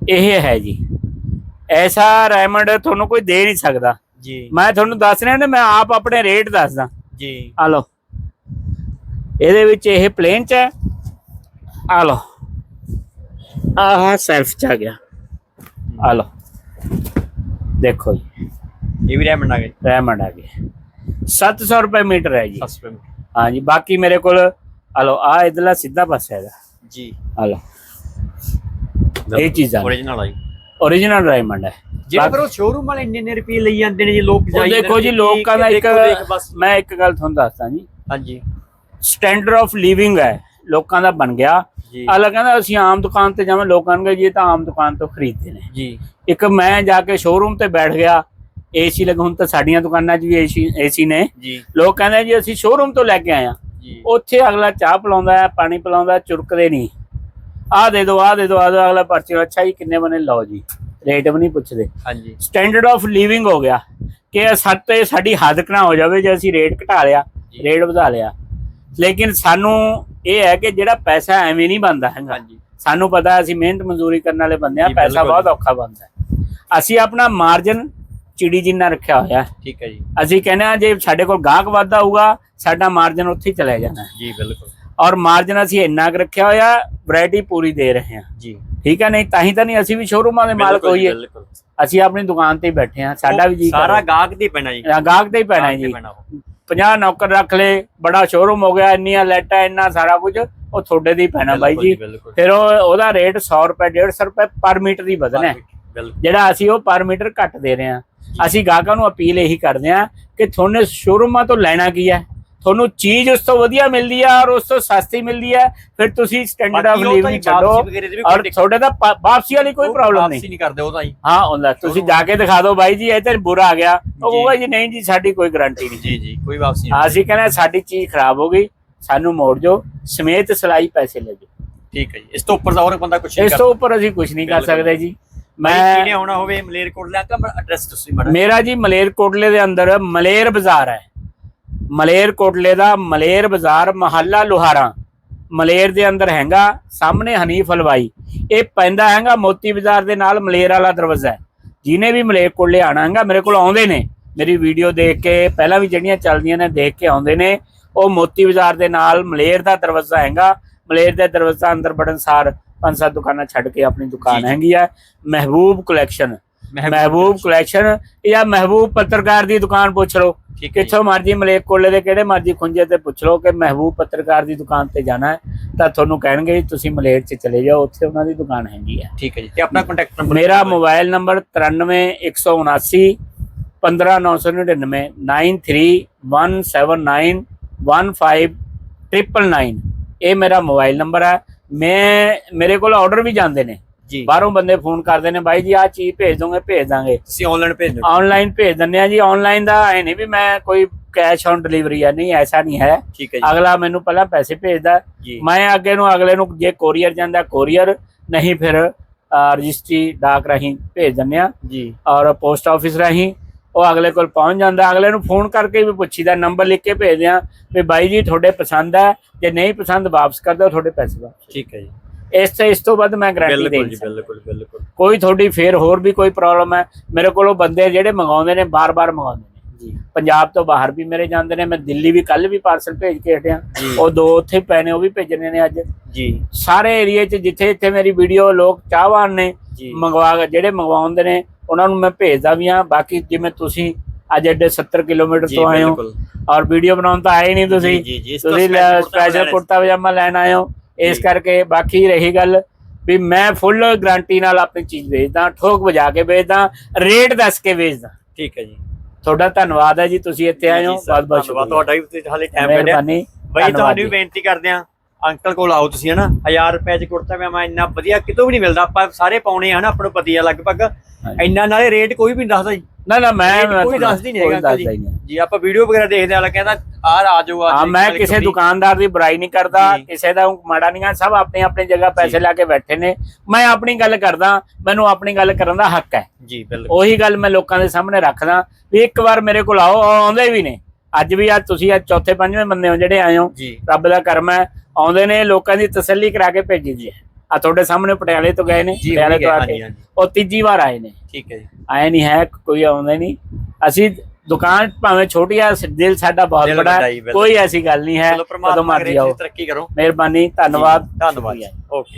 ਇਹ ਹੈ ਜੀ। ਐਸਾ ਰਾਇਮੰਡ ਤੁਹਾਨੂੰ ਕੋਈ ਦੇ ਨਹੀਂ ਸਕਦਾ। ਜੀ। ਮੈਂ ਤੁਹਾਨੂੰ ਦੱਸ ਰਿਹਾ ਨਾ ਮੈਂ ਆਪ ਆਪਣੇ ਰੇਟ ਦੱਸਦਾ। ਜੀ। ਆ ਲਓ। ਇਹਦੇ ਵਿੱਚ ਇਹ ਪਲੇਨ ਚ ਹੈ। ਆ ਲਓ। ਆਹ ਸੈਲਫ ਚ ਆ ਗਿਆ। ਆ ਲਓ। ਦੇਖੋ ਜੀ। ਇਹ ਵੀ ਰੈਮੰਡ ਆ ਗਿਆ ਜੀ ਰੈਮੰਡ ਆ ਗਿਆ 700 ਰੁਪਏ ਮੀਟਰ ਹੈ ਜੀ। 10 ਰੁਪਏ ਮੀਟਰ। ਹਾਂ ਜੀ ਬਾਕੀ ਮੇਰੇ ਕੋਲ ਆ ਲਓ ਆ ਇਧਰਲਾ ਸਿੱਧਾ ਪਾਸਾ ਹੈਗਾ। ਜੀ। ਆ ਲਓ। ਇਹ ਚੀਜ਼ਾਂ origignal ਆ ਜੀ। Origignal ਡਾਇਮੰਡ ਹੈ। ਜਿਹੜਾ ਫਿਰ ਉਹ ਸ਼ੋਰੂਮ ਵਾਲੇ ਇੰਨੇ ਇੰਨੇ ਰੁਪਏ ਲਈ ਜਾਂਦੇ ਨੇ ਜੀ ਲੋਕ ਉਹ ਜਾਈ ਦੇਖੋ ਜੀ ਲੋਕਾਂ ਦਾ ਇੱਕ ਮੈਂ ਇੱਕ ਗੱਲ ਤੁਹਾਨੂੰ ਦੱਸਦਾ ਜੀ। ਹਾਂਜੀ। ਸਟੈਂਡਰਡ ਆਫ ਲਿਵਿੰਗ ਹੈ। ਲੋਕਾਂ ਦਾ ਬਣ ਗਿਆ। ਅਲਾ ਕਹਿੰਦਾ ਅਸੀਂ ਆਮ ਦੁਕਾਨ ਤੇ ਜਾਵਾਂ ਲੋਕਾਂ ਨੂੰ ਜੀ ਤਾਂ ਆਮ ਦੁਕਾਨ ਤੋਂ ਖਰੀਦਦੇ ਨੇ। ਜੀ। ਇੱਕ ਮੈਂ ਜਾ ਕੇ ਸ਼ੋਰੂਮ ਤੇ ਬੈਠ ਗਿਆ ਏਸੀ ਲਗਾ ਹੁਣ ਤਾਂ ਸਾਡੀਆਂ ਦੁਕਾਨਾਂ 'ਚ ਵੀ ਏਸੀ ਏਸੀ ਨੇ। ਜੀ। ਲੋਕ ਕਹਿੰਦੇ ਜੀ ਅਸੀਂ ਸ਼ੋਰੂਮ ਤੋਂ ਲੈ ਕੇ ਆਏ ਆ ਜੀ। ਉੱਥੇ ਅਗਲਾ ਚਾਹ ਪਿਲਾਉਂਦਾ ਹੈ ਪਾਣੀ ਪਿਲਾਉਂਦਾ ਚੁਰਕਦੇ ਨਹੀਂ। ਆਹ ਦੇ ਦਿਓ ਆਹ ਦੇ ਦਿਓ ਆਹ ਦਿਓ, ਅਗਲਾ ਪਰਚੀ ਅੱਛਾ ਜੀ ਕਿੰਨੇ ਬਣੇ? ਲਓ ਜੀ ਰੇਟ ਵੀ ਨਹੀਂ ਪੁੱਛਦੇ। ਹਾਂਜੀ। ਸਟੈਂਡਰਡ ਆਫ ਲਿਵਿੰਗ ਹੋ ਗਿਆ। ਕਿ ਸਾਡੇ ਸਾਡੀ ਹੱਦ ਨਾ ਹੋ ਜਾਵੇ ਜੇ ਅਸੀਂ ਰੇਟ ਘਟਾ ਲਿਆ। ਰੇਟ ਵਧਾ ਲਿਆ। ਲੇਕਿਨ ਸਾਨੂੰ ਇਹ ਹੈ ਕਿ ਜਿਹੜਾ ਪੈਸਾ ਐਵੇਂ ਨਹੀਂ ਬਣਦਾ ਹੈਗਾ। ਸਾਨੂੰ ਪਤਾ ਅਸੀਂ ਮਿਹਨਤ ਮਜ਼ਦੂਰੀ ਕਰਨ ਵਾਲੇ ਬੰਦੇ ਆ ਪੈਸਾ। ਬਹੁਤ ਔਖਾ ਬਣਦਾ ਹੈ। ਅਸੀਂ ਆਪਣਾ ਮਾਰਜਨ ਚਿੜੀ ਜਿੰਨਾ ਰੱਖਿਆ ਹੋਇਆ। ਠੀਕ ਹੈ ਜੀ। ਅਸੀਂ ਕਹਿੰਦੇ ਆ ਜੇ ਸਾਡੇ ਕੋਲ ਗਾਹਕ ਵਾਧਾ ਹੋਊਗਾ ਸਾਡਾ ਮਾਰਜਨ ਉੱਥੇ ਹੀ ਚਲੇ ਜਾਣਾ ਹੈ। ਜੀ ਬਿਲਕੁਲ। ਔਰ ਮਾਰਜਨ ਅਸੀਂ ਇੰਨਾ ਕੁ ਰੱਖਿਆ ਹੋਇਆ ਵੈਰਾਈਟੀ ਪੂਰੀ ਦੇ ਰਹੇ ਹਾਂ। ਜੀ। ਠੀਕ ਹੈ ਨਹੀਂ ਤਾਂ ਹੀ ਤਾਂ ਨਹੀਂ ਅਸੀਂ ਵੀ ਸ਼ੋਰੂਮਾਂ ਦੇ ਮਾਲਕ ਹੋਈਏ। ਅਸੀਂ ਆਪਣੀ ਦੁਕਾਨ ਤੇ ਬੈਠੇ ਹਾਂ ਸਾਡਾ ਵੀ ਜੀ ਸਾਰਾ ਗਾਹਕ ਦੀ ਪੈਣਾ ਜੀ। ਗਾਹਕ ਤੇ ਹੀ ਪੈਣਾ ਤੇ ਜੀ। 50 ਨੌਕਰ ਰੱਖ ਲੈ ਬੜਾ ਸ਼ੋਰੂਮ ਹੋ ਗਿਆ ਇੰਨੀਆਂ ਲਾਈਟਾਂ ਇੰਨਾ ਸਾਰਾ ਕੁਝ ਉਹ ਤੁਹਾਡੇ ਦੀ ਪੈਣਾ ਬਾਈ ਜੀ। ਫਿਰ ਉਹ ਉਹਦਾ ਰੇਟ 100 ਰੁਪਏ 150 ਰੁਪਏ ਪਰ ਮੀਟਰ ਦੀ ਵਧਣਾ ਜਿਹੜਾ ਅਸੀਂ ਉਹ ਪਰ ਮੀਟਰ ਘੱਟ ਦੇ ਰਹੇ ਹਾਂ। ਅਸੀਂ ਗਾਹਕਾਂ ਨੂੰ ਅਪੀਲ ਇਹੀ ਕਰਦੇ ਹਾਂ ਕਿ ਤੁਹਾਨੂੰ ਸ਼ੋਰੂਮਾਂ ਤੋਂ ਲੈਣਾ ਕੀ ਹੈ? ਤੁਹਾਨੂੰ ਚੀਜ਼ ਉਸ ਤੋਂ ਵਧੀਆ ਮਿਲਦੀ ਹੈ ਔਰ ਉਸ ਤੋਂ ਸਸਤੀ ਮਿਲਦੀ ਹੈ ਫਿਰ ਤੁਸੀਂ ਸਟੈਂਡਰਡ ਆਫ ਲਿਵਿੰਗ ਜੀ ਛੱਡੋ ਔਰ ਤੁਹਾਡੇ ਦਾ ਵਾਪਸੀ ਵਾਲੀ ਕੋਈ ਪ੍ਰੋਬਲਮ ਵਾਪਸੀ ਨਹੀਂ। ਨਹੀਂ ਕਰਦੇ ਉਹ ਤਾਂ ਜੀ। ਹਾਂ ਹੁੰਦਾ ਤੁਸੀਂ ਜਾ ਕੇ ਦਿਖਾ ਦਿਓ ਬਾਈ ਜੀ ਇਹ ਤੇ ਬੁਰਾ ਆ ਗਿਆ। ਉਹ ਕਹੂਗਾ ਜੀ ਨਹੀਂ ਜੀ ਸਾਡੀ ਕੋਈ ਗਾਰੰਟੀ ਨਹੀਂ। ਜੀ ਜੀ ਕੋਈ ਵਾਪਸੀ ਨਹੀਂ। ਅਸੀਂ ਕਹਿੰਦੇ ਹਾਂ, ਸਾਡੀ ਚੀਜ਼ ਖਰਾਬ ਹੋ ਗਈ ਸਾਨੂੰ ਮੋੜ ਦਿਓ ਸਮੇਤ ਸਲਾਈ ਪੈਸੇ ਲੈ ਜਾਓ ਠੀਕ ਹੈ ਜੀ। ਇਸ ਤੋਂ ਉੱਪਰ ਦਾ ਹੋਰ ਬੰਦਾ ਕੁਝ ਨਹੀਂ ਇਸ ਤੋਂ ਉੱਪਰ ਅਸੀਂ ਕੁਝ ਨਹੀਂ ਕਰ। ਸਕਦੇ ਜੀ। ਮੈਂ ਕਿਨੇ ਮੈਂ ਆਉਣਾ ਹੋਵੇ ਮਲੇਰਕੋਟਲੇ ਅੰਕਲ ਐਡਰੈਸ ਤੁਸੀਂ ਮੇਰਾ ਜੀ ਮਲੇਰਕੋਟਲੇ ਦੇ ਅੰਦਰ ਮਲੇਰ ਬਾਜ਼ਾਰ ਹੈ। ਮਲੇਰਕੋਟਲੇ ਦਾ ਮਲੇਰ ਬਾਜ਼ਾਰ ਮਹੱਲਾ ਲੋਹਾਰਾ। ਮਲੇਰ ਦੇ ਅੰਦਰ ਹੈਗਾ ਸਾਹਮਣੇ ਹਨੀਫ ਹਲਵਾਈ। ਇਹ ਪੈਂਦਾ ਹੈਗਾ ਮੋਤੀ ਬਾਜ਼ਾਰ ਦੇ ਨਾਲ ਮਲੇਰ ਵਾਲਾ ਦਰਵਾਜ਼ਾ ਜਿਹਨੇ ਵੀ ਮਲੇਰਕੋਟਲੇ ਆਣਾ ਹੈਗਾ ਮੇਰੇ ਕੋਲ ਆਉਂਦੇ ਨੇ। ਮੇਰੀ ਵੀਡੀਓ ਦੇਖ ਕੇ ਪਹਿਲਾਂ ਵੀ ਜਿਹੜੀਆਂ ਚੱਲਦੀਆਂ ਨੇ ਦੇਖ ਕੇ ਆਉਂਦੇ ਨੇ। ਉਹ ਮੋਤੀ ਬਾਜ਼ਾਰ ਦੇ ਨਾਲ ਮਲੇਰ ਦਾ ਦਰਵਾਜ਼ਾ ਹੈਗਾ। ਮਲੇਰ ਦੇ ਦਰਵਾਜ਼ਾ ਅੰਦਰ ਵੜਨ ਸਾਰ ਪੰਜ ਸੱਤ ਦੁਕਾਨਾਂ ਛੱਡ ਕੇ ਆਪਣੀ ਦੁਕਾਨ। ਹੈਗੀ ਆ। ਮਹਿਬੂਬ ਕਲੈਕਸ਼ਨ ਮਹਿਬੂਬ ਕਲੈਕਸ਼ਨ ਜਾਂ ਮਹਿਬੂਬ ਪੱਤਰਕਾਰ ਦੀ ਦੁਕਾਨ ਪੁੱਛ ਲਓ। ਕਿੱਥੋਂ ਮਰਜ਼ੀ ਮਲੇਕੋਲੇ ਦੇ ਕਿਹੜੇ ਮਰਜ਼ੀ ਖੁੰਝੇ ਤੇ ਪੁੱਛ ਲਓ ਕਿ ਮਹਿਬੂਬ ਪੱਤਰਕਾਰ ਦੀ ਦੁਕਾਨ ਤੇ ਜਾਣਾ ਹੈ। ਤਾਂ ਤੁਹਾਨੂੰ ਕਹਿਣਗੇ ਤੁਸੀਂ ਮਲੇਰ 'ਚ ਚਲੇ ਜਾਓ ਉੱਥੇ ਉਹਨਾਂ ਦੀ ਦੁਕਾਨ ਹੈਗੀ ਹੈ। ਠੀਕ ਹੈ ਜੀ। ਤੇ ਆਪਣਾ ਕੰਟੈਕਟ ਨੰਬਰ ਮੇਰਾ ਮੋਬਾਈਲ ਨੰਬਰ 93179 15999 9317915999 ਇਹ ਮੇਰਾ ਮੋਬਾਈਲ ਨੰਬਰ ਹੈ। ਮੈਂ ਮੇਰੇ ਕੋਲ ਆਰਡਰ ਵੀ ਜਾਂਦੇ ਨੇ। ਬਾਹਰੋਂ ਬੰਦੇ ਫੋਨ ਕਰਦੇ ਨੇ ਬਾਈ ਜੀ ਆਹ ਚੀਜ਼ ਭੇਜ ਦੋਗੇ ਭੇਜ ਦਾਂਗੇ। ਤੁਸੀਂ ਆਨਲਾਈਨ ਭੇਜ ਦਿਓ ਆਨਲਾਈਨ ਭੇਜ ਦਿੰਦੇ ਆ ਜੀ। ਆਨਲਾਈਨ ਦਾ ਐ ਨਹੀਂ ਵੀ ਮੈਂ ਕੋਈ ਕੈਸ਼ ਔਨ ਡਿਲੀਵਰੀ ਆ ਨਹੀਂ ਐਸਾ ਨਹੀਂ ਹੈ। ਹੈ ਅਗਲਾ ਮੈਨੂੰ ਪਹਿਲਾਂ ਪੈਸੇ ਭੇਜਦਾ। ਮੈਂ ਅੱਗੇ ਨੂੰ ਅਗਲੇ ਨੂੰ ਜੇ ਕੋਰੀਅਰ ਜਾਂਦਾ ਕੋਰੀਅਰ ਨਹੀਂ ਫਿਰ ਰਜਿਸਟਰੀ ਡਾਕ ਰਾਹੀਂ ਭੇਜ ਦਿੰਦੇ ਆ ਜੀ। ਔਰ ਪੋਸਟ ਆਫਿਸ ਰਾਹੀਂ ਉਹ ਅਗਲੇ ਕੋਲ ਪਹੁੰਚ ਜਾਂਦਾ। ਅਗਲੇ ਨੂੰ ਫੋਨ ਕਰਕੇ ਵੀ ਪੁੱਛੀਦਾ ਨੰਬਰ ਲਿਖ ਕੇ ਭੇਜਦੇ ਆ ਵੀ ਬਾਈ ਜੀ ਤੁਹਾਡੇ ਪਸੰਦ ਹੈ। ਜੇ ਨਹੀਂ ਪਸੰਦ ਵਾਪਸ ਕਰ ਦਿਓ ਤੁਹਾਡੇ ਪੈਸੇ ਵਾਪਸ ਠੀਕ ਹੈ ਜੀ। ਇਸ ਤੋਂ ਇਸ ਤੋਂ ਵੱਧ ਮੈਂ ਗਾਰੰਟੀ ਦੇ ਬਿਲਕੁਲ ਜੀ ਬਿਲਕੁਲ ਬਿਲਕੁਲ। ਕੋਈ ਤੁਹਾਡੀ ਫੇਰ ਹੋਰ ਵੀ ਕੋਈ ਪ੍ਰੋਬਲਮ ਹੈ ਮੇਰੇ ਕੋਲੋਂ ਬੰਦੇ ਜਿਹੜੇ ਮੰਗਾਉਂਦੇ ਨੇ ਬਾਰ-ਬਾਰ ਮੰਗਾਉਂਦੇ ਨੇ। ਜੀ। ਪੰਜਾਬ ਤੋਂ ਬਾਹਰ ਵੀ ਮੇਰੇ ਜਾਂਦੇ ਨੇ ਮੈਂ ਦਿੱਲੀ ਵੀ ਕੱਲ ਵੀ ਪਾਰਸਲ ਭੇਜ ਕੇ ਹਟਿਆ। ਉਹ ਦੋ ਉੱਥੇ ਪਏ ਨੇ ਉਹ ਵੀ ਭੇਜਣੇ ਨੇ ਅੱਜ। ਜੀ। ਸਾਰੇ ਏਰੀਏ 'ਚ ਜਿੱਥੇ ਜਿੱਥੇ ਮੇਰੀ ਵੀਡੀਓ ਲੋਕ ਚਾਹਵਾਨ ਨੇ ਮੰਗਵਾ ਜਿਹੜੇ ਮੰਗਵਾਉਂਦੇ ਨੇ ਉਹਨਾਂ ਨੂੰ ਮੈਂ ਭੇਜਦਾ ਵੀ ਆ ਬਾਕੀ ਜਿਵੇਂ ਤੁਸੀਂ ਅੱਜ ਐਡੇ 70 ਕਿਲੋਮੀਟਰ ਤੋਂ ਆਏ ਹੋ ਔਰ ਵੀਡੀਓ ਬਣਾਉਣ ਤਾਂ ਆਏ ਨਹੀਂ ਤੁਸੀਂ। ਤੁਸੀਂ ਸਪੈਸ਼ਲ ਕੁੜਤਾ ਪਜਾਮਾ ਲੈਣ ਆਏ ਹੋ। ਇਸ। ਕਰਕੇ ਬਾਕੀ ਰਹੀ ਗੱਲ ਵੀ ਮੈਂ ਫੁੱਲ ਗਾਰੰਟੀ ਨਾਲ ਆਪਣੀ ਚੀਜ਼ ਵੇਚਦਾ ਠੋਕ ਵਜਾ ਕੇ ਵੇਚਦਾ ਰੇਟ ਦੱਸ ਕੇ ਵੇਚਦਾ। ਠੀਕ ਹੈ ਜੀ। ਤੁਹਾਡਾ ਧੰਨਵਾਦ ਹੈ ਜੀ ਤੁਸੀਂ ਇੱਥੇ ਆਏ ਹੋ। ਬਹੁਤ ਬਹੁਤ ਧੰਨਵਾਦ। ਸ਼ੁਕਰੀਆ। ਤੁਹਾਡਾ ਵੀ ਤੁਸੀਂ ਹਾਲੇ ਟਾਈਮ ਕੱਢਿਆ। ਬਈ ਤੁਹਾਨੂੰ ਵੀ। ਬੇਨਤੀ ਕਰਦੇ ਆ ਅੰਕਲ ਕੋਲ ਆਓ ਤੁਸੀਂ ਹਨਾ? 1000 ਰੁਪਏ ਚ ਕੁੜਤਾ ਪਜਾਮਾ ਇੰਨਾ ਵਧੀਆ ਕਿਤੋਂ ਵੀ ਨਹੀਂ ਮਿਲਦਾ। ਆਪਾਂ ਸਾਰੇ ਪਾਉਣੇ ਆ ਹਨਾ? ਆਪਾਂ ਨੂੰ ਪਤੀ ਆ ਲਗਭਗ। ਇੰਨਾ ਨਾਲੇ ਰੇਟ ਕੋਈ ਵੀ ਨਹੀਂ ਦੱਸਦਾ ਜੀ। ਨਾ ਨਾ ਮੈਂ ਕੋਈ ਦੱਸਦੀ ਨਹੀਂ ਹੈਗਾ ਅੰਕਲ ਜੀ। ਜੀ ਆਪਾਂ ਵੀਡੀਓ ਵਗੈਰਾ ਦੇਖਦੇ ਆ ਕਹਿੰਦਾ ਆ ਆ ਜਾਓ ਆ ਮੈਂ ਕਿਸੇ ਦੁਕਾਨਦਾਰ ਦੀ ਬੁਰਾਈ ਨਹੀਂ ਕਰਦਾ। ਕਿਸੇ ਦਾ ਮਾੜਾ ਨਹੀਂ ਆ ਸਭ ਆਪਣੀ ਆਪਣੀ ਜਗ੍ਹਾ ਪੈਸੇ। ਲਾ ਕੇ ਬੈਠੇ ਨੇ। ਮੈਂ ਆਪਣੀ ਗੱਲ ਕਰਦਾ ਮੈਨੂੰ ਆਪਣੀ ਗੱਲ ਕਰਨ ਦਾ ਹੱਕ ਹੈ। ਜੀ ਬਿਲਕੁਲ। ਉਹੀ ਗੱਲ ਮੈਂ ਲੋਕਾਂ ਦੇ ਸਾਹਮਣੇ ਰੱਖਦਾ ਵੀ ਇੱਕ ਵਾਰ ਮੇਰੇ ਕੋਲ ਆਓ ਆਉਂਦੇ ਵੀ ਨੇ। ਅੱਜ ਵੀ ਅੱਜ ਤੁਸੀਂ ਅੱਜ ਚੌਥੇ ਪੰਜਵੇਂ ਬੰਦੇ ਹੋ ਜਿਹੜੇ ਆਏ ਹੋ। ਰੱਬ ਦਾ ਕਰਮ ਹੈ ਆਉਂਦੇ ਨੇ ਲੋਕਾਂ ਦੀ ਤਸੱਲੀ ਕਰਾ ਕੇ ਭੇਜੀ ਦੀ ਹੈ। ਆ ਤੁਹਾਡੇ ਸਾਹਮਣੇ ਪਟਿਆਲੇ ਤੋਂ ਗਏ ਨੇ ਜੀ ਪਟਿਆਲੇ ਤੋਂ ਆ ਹਾਂਜੀ ਕੇ ਹਾਂਜੀ। ਉਹ ਤੀਜੀ ਵਾਰ ਆਏ ਨੇ। ਠੀਕ ਹੈ ਜੀ। ਆਏ ਨਹੀਂ ਹੈ ਕੋਈ ਆਉਂਦੇ ਨਹੀਂ। ਅਸੀਂ ਦੁਕਾਨ ਭਾਵੇਂ ਛੋਟੀ ਆ ਦਿਲ ਸਾਡਾ ਬਹੁਤ ਦਿਲ ਬੜਾ ਵੱਡਾ ਹੈ ਹੀ, ਬਿਲਕੁਲ। ਕੋਈ ਐਸੀ ਗੱਲ ਨਹੀਂ ਹੈ ਚਲੋ ਪ੍ਰਮਾਤਮਾ ਮਰਜ਼ੀ ਆਓ। ਤੁਸੀਂ ਤਰੱਕੀ ਕਰੋ। ਮਿਹਰਬਾਨੀ ਧੰਨਵਾਦ। ਧੰਨਵਾਦ ਸ਼ੁਕਰੀਆ। ਓਕੇ।